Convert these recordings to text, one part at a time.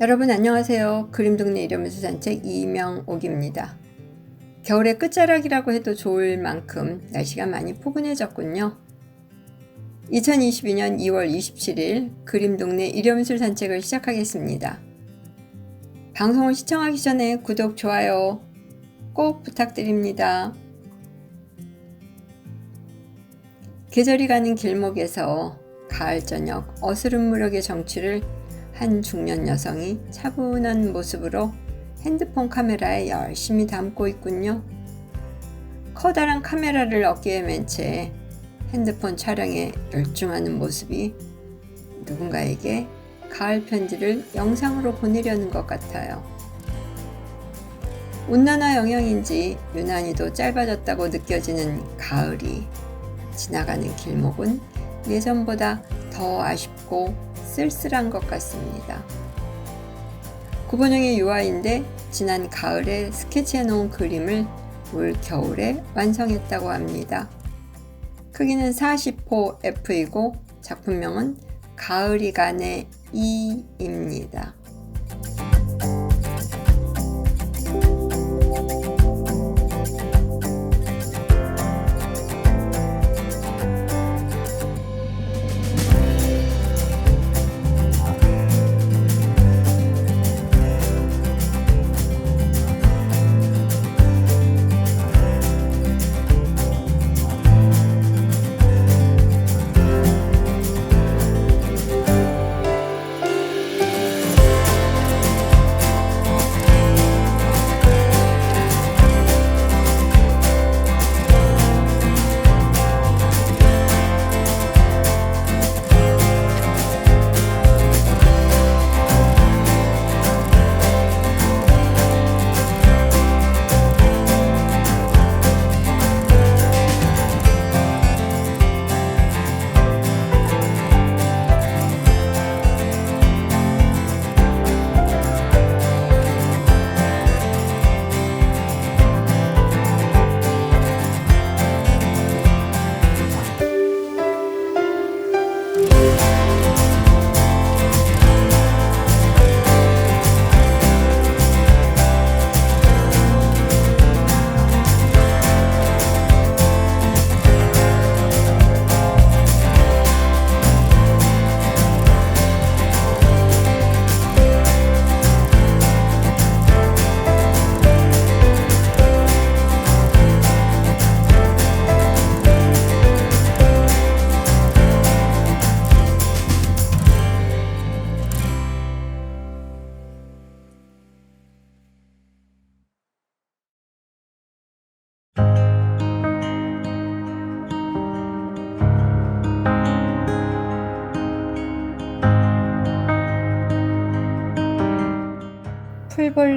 여러분 안녕하세요. 그림동네 이름에서 산책 이명옥입니다. 겨울의 끝자락이라고 해도 좋을 만큼 날씨가 많이 포근해졌군요. 2022년 2월 27일 그림동네 일염술 산책을 시작하겠습니다. 방송을 시청하기 전에 구독, 좋아요 꼭 부탁드립니다. 계절이 가는 길목에서 가을 저녁 어스름 무렵의 정취를 한 중년 여성이 차분한 모습으로 핸드폰 카메라에 열심히 담고 있군요. 커다란 카메라를 어깨에 맨 채 핸드폰 촬영에 열중하는 모습이 누군가에게 가을 편지를 영상으로 보내려는 것 같아요. 온난화 영향인지 유난히도 짧아졌다고 느껴지는 가을이 지나가는 길목은 예전보다 더 아쉽고 쓸쓸한 것 같습니다. 구본영의 유아인데 지난 가을에 스케치해 놓은 그림을 올 겨울에 완성했다고 합니다. 크기는 40호 F이고 작품명은 가을이 가네 2입니다.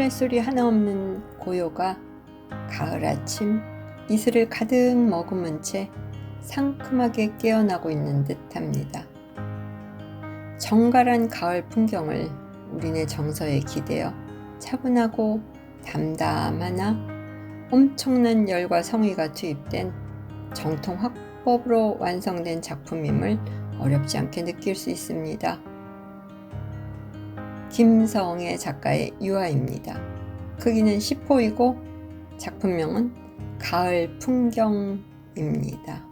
풀벌레 소리 하나 없는 고요가 가을 아침 이슬을 가득 머금은 채 상큼하게 깨어나고 있는 듯 합니다. 정갈한 가을 풍경을 우리네 정서에 기대어 차분하고 담담하나 엄청난 열과 성의가 투입된 정통 화법으로 완성된 작품임을 어렵지 않게 느낄 수 있습니다. 김성애 작가의 유아입니다. 크기는 10호이고 작품명은 가을 풍경입니다.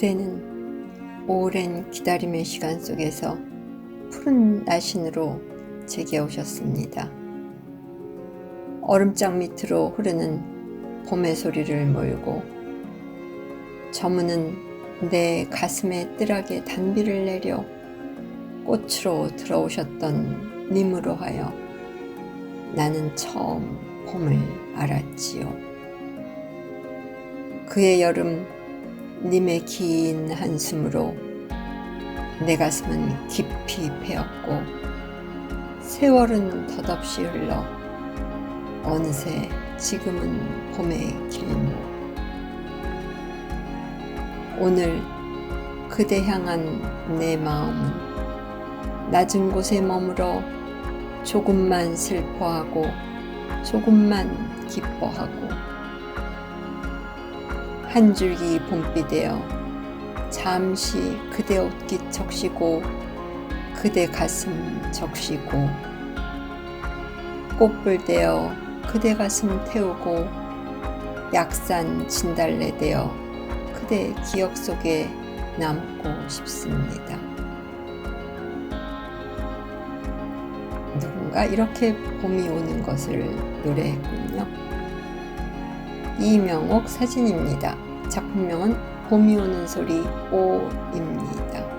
그대는 오랜 기다림의 시간 속에서 푸른 나신으로 제게 오셨습니다. 얼음장 밑으로 흐르는 봄의 소리를 몰고 저무는 내 가슴에 뜰하게 단비를 내려 꽃으로 들어오셨던 님으로 하여 나는 처음 봄을 알았지요. 그의 여름 님의 긴 한숨으로 내 가슴은 깊이 패였고 세월은 덧없이 흘러 어느새 지금은 봄의 길목 오늘 그대 향한 내 마음은 낮은 곳에 머물어 조금만 슬퍼하고 조금만 기뻐하고 한 줄기 봄비 되어 잠시 그대 옷깃 적시고 그대 가슴 적시고 꽃불 되어 그대 가슴 태우고 약산 진달래 되어 그대 기억 속에 남고 싶습니다. 누군가 이렇게 봄이 오는 것을 노래했군요. 이명옥 사진입니다. 작품명은 봄이 오는 소리 5입니다.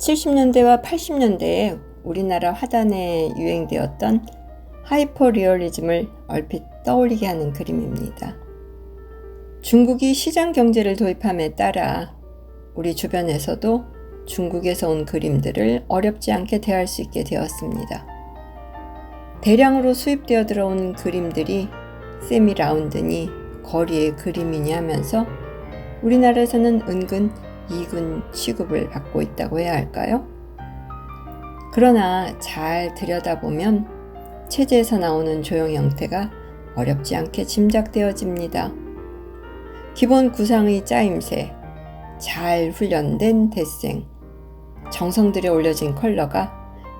70년대와 80년대에 우리나라 화단에 유행되었던 하이퍼 리얼리즘을 얼핏 떠올리게 하는 그림입니다. 중국이 시장 경제를 도입함에 따라 우리 주변에서도 중국에서 온 그림들을 어렵지 않게 대할 수 있게 되었습니다. 대량으로 수입되어 들어온 그림들이 세미 라운드니 거리의 그림이니 하면서 우리나라에서는 은근 이군 취급을 받고 있다고 해야 할까요? 그러나 잘 들여다보면 체제에서 나오는 조형 형태가 어렵지 않게 짐작되어집니다. 기본 구상의 짜임새, 잘 훈련된 대생, 정성 들여 올려진 컬러가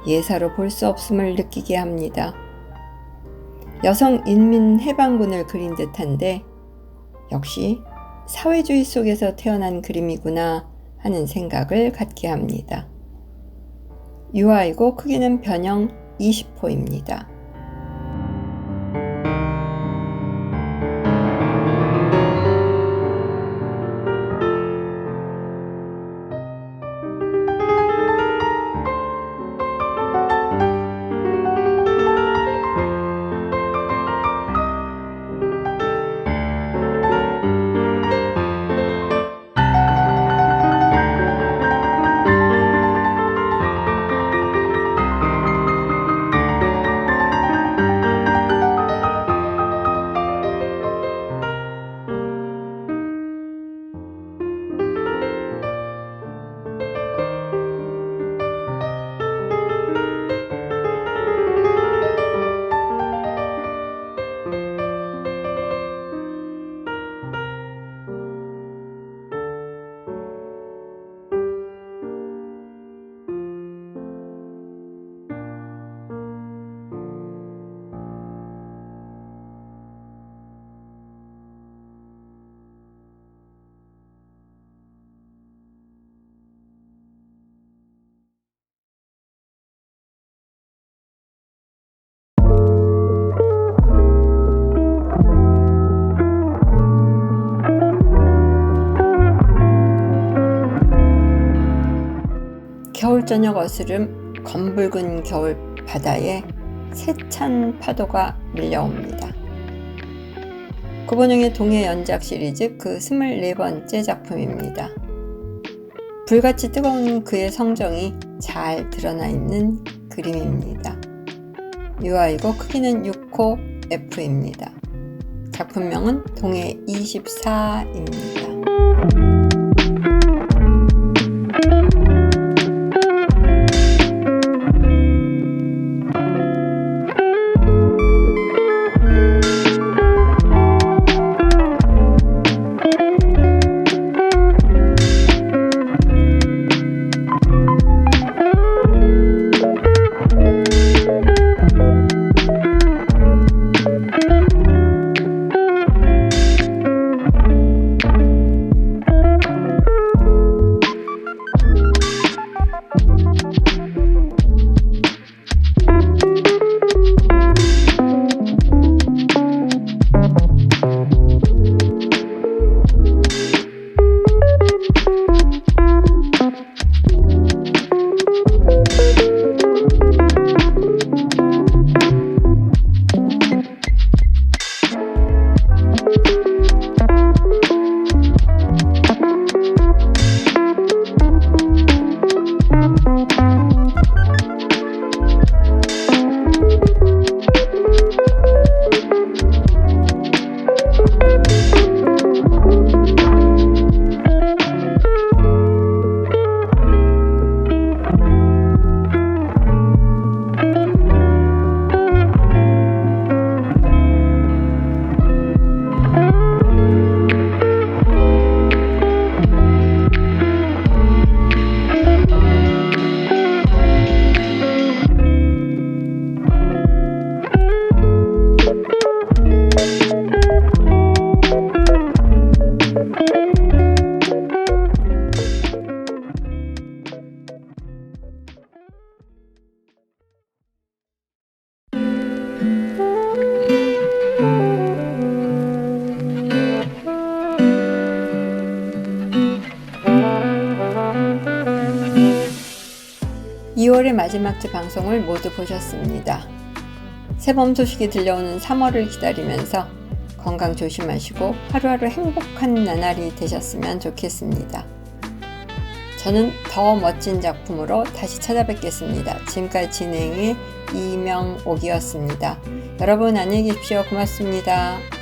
예사로 볼 수 없음을 느끼게 합니다. 여성 인민 해방군을 그린 듯한데 역시 사회주의 속에서 태어난 그림이구나 하는 생각을 갖게 합니다. 유아이고 크기는 변형 20호입니다. 겨울 저녁 어스름 검붉은 겨울 바다에 세찬 파도가 밀려옵니다. 구본영의 동해 연작 시리즈 그 24번째 작품입니다. 불같이 뜨거운 그의 성정이 잘 드러나 있는 그림입니다. 유아이고 크기는 6호 F입니다. 작품명은 동해 24입니다. 이월의 마지막 주 방송을 모두 보셨습니다. 새봄 소식이 들려오는 3월을 기다리면서 건강 조심하시고 하루하루 행복한 나날이 되셨으면 좋겠습니다. 저는 더 멋진 작품으로 다시 찾아뵙겠습니다. 지금까지 진행의 이명옥이었습니다. 여러분 안녕히 계십시오. 고맙습니다.